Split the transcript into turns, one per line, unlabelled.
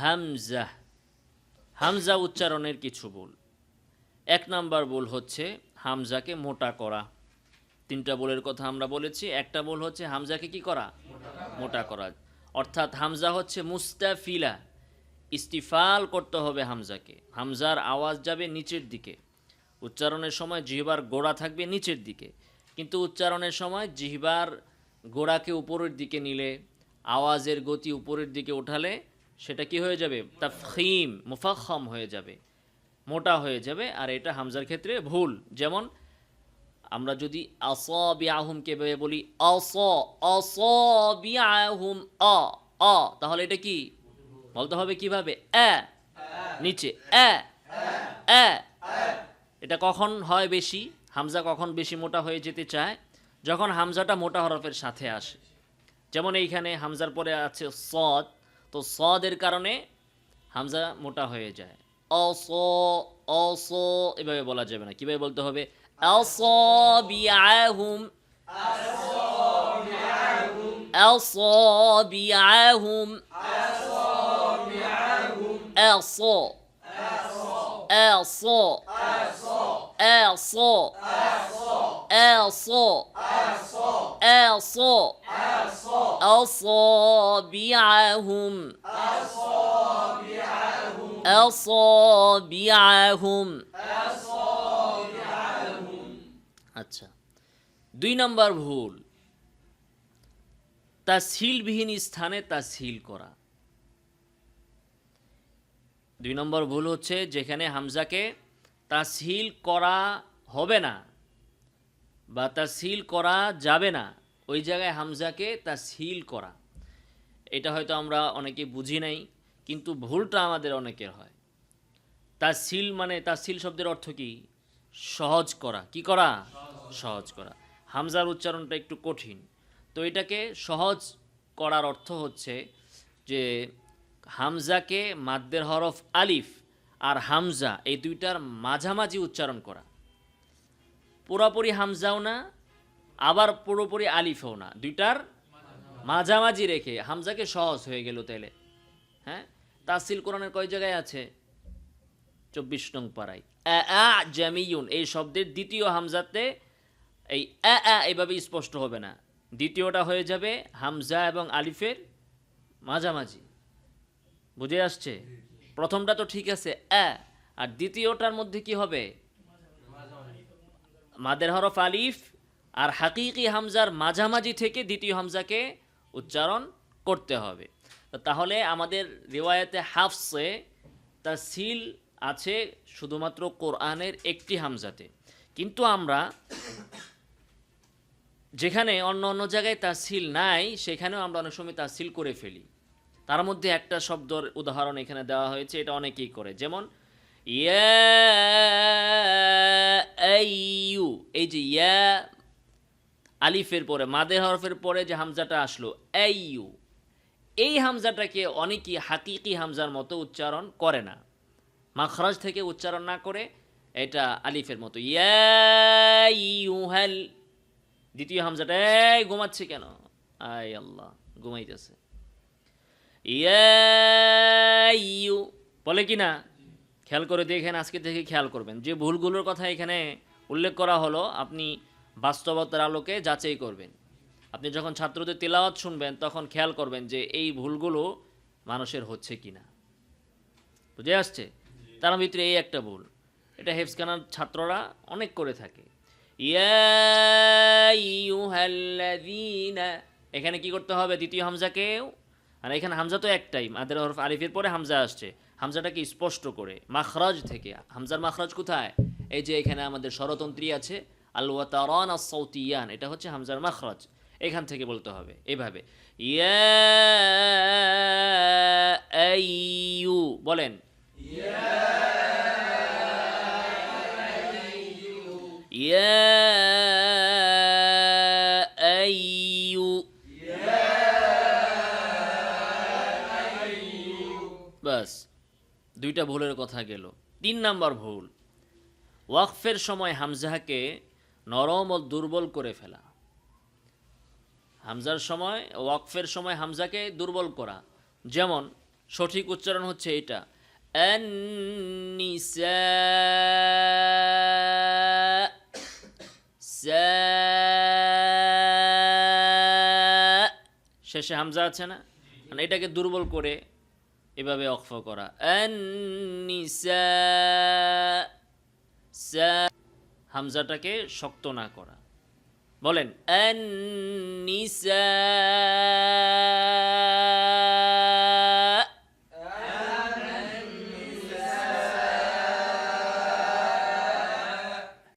হামজা হামজা উচ্চারণের কিছু ভুল। এক নাম্বার ভুল হচ্ছে হামজাকে মোটা করা। তিনটা ভুলের কথা আমরা বলেছি, একটা ভুল হচ্ছে হামজাকে কি করা? মোটা করা। অর্থাৎ হামজা হচ্ছে মুস্তাফিলা। ইস্তিফাল করতে হবে হামজাকে। হামজার আওয়াজ যাবে নিচের দিকে। উচ্চারণের সময় জিহবার গোড়া থাকবে নিচের দিকে। কিন্তু উচ্চারণের সময় জিহবার গোড়াকে উপরের দিকে নিলে, আওয়াজের গতি উপরের দিকে উঠালে সেটা কি হয়ে যাবে? তাফখিম মুফাখম হয়ে যাবে। মোটা হয়ে যাবে, আর এটা হামজার ক্ষেত্রে ভুল। যেমন, আমরা যদি আসবিআহুমকে ভেবে বলি অস অস আসবিআহুম অ অ তাহলে এটা কি? বলতে হবে কীভাবে? এ, নিচে এ এ। এটা কখন হয় বেশি? হামজা কখন বেশি মোটা হয়ে যেতে চায়? যখন হামজাটা মোটা হরফের সাথে আসে। যেমন এইখানে হামজার পরে আছে সদ তো সদের কারণে হামজা মোটা হয়ে যায় অস অস এভাবে বলা যাবে না কিভাবে বলতে হবে أصابعهم أصابعهم أصا أصا أصا أصا أصا أصابعهم أصابعهم আচ্ছা দুই নম্বর ভুল তাসহিলবিহীন স্থানে তাসহিল করা দুই নম্বর ভুল হচ্ছে যেখানে হামজাকে তাসহিল করা হবে না বা তাসহিল করা যাবে না ওই জায়গায় হামজাকে তাসহিল করা। এটা হয়তো আমরা অনেকে বুঝি নাই, কিন্তু ভুলটা আমাদের অনেকের হয়। তাসহিল মানে তাসহিল শব্দের অর্থ কি? সহজ করা। কি করা? সহজ করা। হামজার উচ্চারণটা একটু কঠিন। তো এটাকে সহজ করার অর্থ হচ্ছে যে হামজাকে মাদ্দের হরফ আলিফ আর হামজা এই দুইটার মাঝামাঝি উচ্চারণ করা। পুরোপুরি হামজাও না আবার পুরোপুরি আলিফও না। দুইটার মাঝামাঝি রেখে। হামজাকে সহজ হয়ে গেল তাইলে হ্যাঁ? তাসিল কোরআনের কয় জায়গায় আছে? চব্বিশ নং পাড়ায়। আ এই শব্দের দ্বিতীয় হামজাতে এই এভাবে স্পষ্ট হবে না। দ্বিতীয়টা হয়ে যাবে হামজা এবং আলিফের মাঝামাঝি। বুঝে আসছে? প্রথমটা তো ঠিক আছে আ আর দ্বিতীয়টার মধ্যে কি হবে? মাদের হরফ আলিফ আর হাকিকি হামজার মাঝামাঝি থেকে দ্বিতীয় হামজাকে উচ্চারণ করতে হবে। তাহলে আমাদের রিওয়ায়তে হাফসে তার সিল আছে শুধুমাত্র কোরআনের একটি হামজাতে। কিন্তু আমরা যেখানে অন্য অন্য জায়গায় তাসিল নাই, সেখানেও আমরা অনেক সময় তাসিল করে ফেলি। তার মধ্যে একটা শব্দর উদাহরণ এখানে দেওয়া হয়েছে, এটা অনেকেই করে। যেমন ইউ এই যে ইয়া আলিফের পরে, মাদে হরফের পরে যে হামজাটা আসলো ইউ এই হামজাটাকে অনেকেই হাকিকি হামজার মতো উচ্চারণ করে না। মাখরাজ থেকে উচ্চারণ না করে, এটা আলিফের মতো। ইয়াল দ্বিতীয় হামজাটা, এই ঘুমাচ্ছে কেন? আই আল্লাহ, ঘুমাইতেছে। ইউ। বলে কি না? খেয়াল করে দেখেন, আজকে থেকে খেয়াল করবেন। যে ভুলগুলোর কথা এখানে উল্লেখ করা হলো, আপনি বাস্তবতার আলোকে যাচাই করবেন। আপনি যখন ছাত্রদের তেলাওয়াত শুনবেন, তখন খেয়াল করবেন যে এই ভুলগুলো মানুষের হচ্ছে কি না বুঝে আসছে? তার ভিতরে এই একটা ভুল। এটা হেফসখানার ছাত্ররা অনেক করে থাকে। এখানে কি করতে হবে? দ্বিতীয় হামজাকেও আর এখানে হামজা তো একটাই মাদের হরফ আরিফের পরে হামজা আসছে। হামজাটাকে স্পষ্ট করে, মাখরাজ থেকে। হামজার মাখরাজ কোথায়? এই যে এখানে আমাদের স্বরতন্ত্রী আছে আল ওয়াতারান সৌতিয়ান এটা হচ্ছে হামজার মাখরাজ, এখান থেকে বলতে হবে, এভাবে। ইয়ু বলেন। ইয়ু বাস, দুইটা ভুলের কথা গেল। তিন নাম্বার ভুল, ওয়াকফের সময় হামজাহাকে নরম ও দুর্বল করে ফেলা। হামজার সময়, ওয়াকফের সময় হামজাকে দুর্বল করা। যেমন, সঠিক উচ্চারণ হচ্ছে এটা শেষে হামজা আছে না? মানে এটাকে দুর্বল করে এভাবে অক্ষ করা। হামজাটাকে শক্ত না করা। বলেন